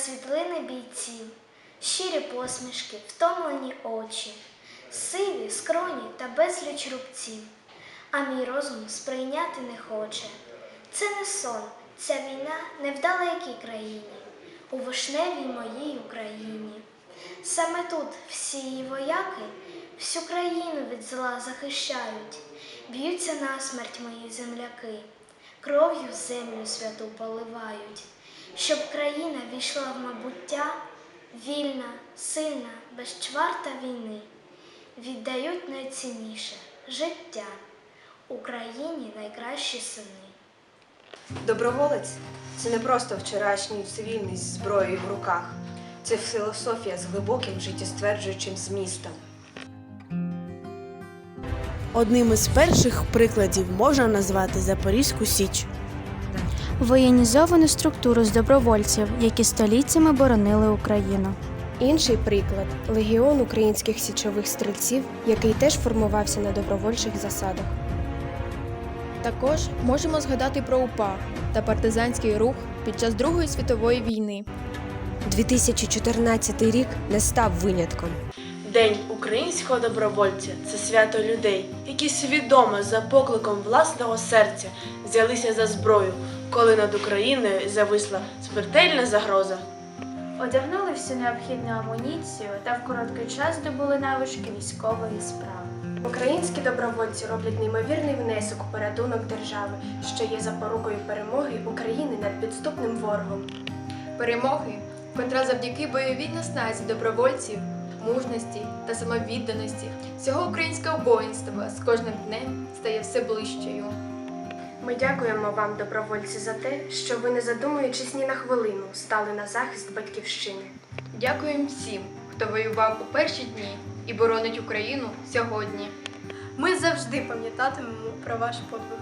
світлини бійців, щирі посмішки, втомлені очі, сиві скроні та безліч рубців, а мій розум сприйняти не хоче. Це не сон, ця війна не в далекій країні, у вишневій моїй Україні. Саме тут всі її вояки всю країну від зла захищають, б'ються насмерть мої земляки, кров'ю землю святу поливають, щоб країна війшла в майбуття, вільна, сильна, безчварта війни, віддають найцінніше життя, Україні найкращі сини. Доброволець це не просто вчорашній цивільний зі зброєю в руках. Це філософія з глибоким життєстверджуючим змістом. Одним із перших прикладів можна назвати Запорізьку Січ. Воєнізовану структуру з добровольців, які століттями боронили Україну. Інший приклад легіон українських січових стрільців, який теж формувався на добровольчих засадах. Також можемо згадати про УПА та партизанський рух під час Другої світової війни. 2014 рік не став винятком. День українського добровольця це свято людей, які свідомо за покликом власного серця взялися за зброю, коли над Україною зависла смертельна загроза. Одягнули всю необхідну амуніцію та в короткий час здобули навички військової справи. Українські добровольці роблять неймовірний внесок у порятунок держави, що є запорукою перемоги України над підступним ворогом. Перемоги, котра завдяки бойовій насназі добровольців, мужності та самовідданості цього українського воїнства з кожним днем стає все ближчою. Ми дякуємо вам, добровольці, за те, що ви, не задумуючись ні на хвилину, стали на захист батьківщини. Дякуємо всім, хто воював у перші дні і боронить Україну сьогодні. Ми завжди пам'ятатимемо про ваш подвиг.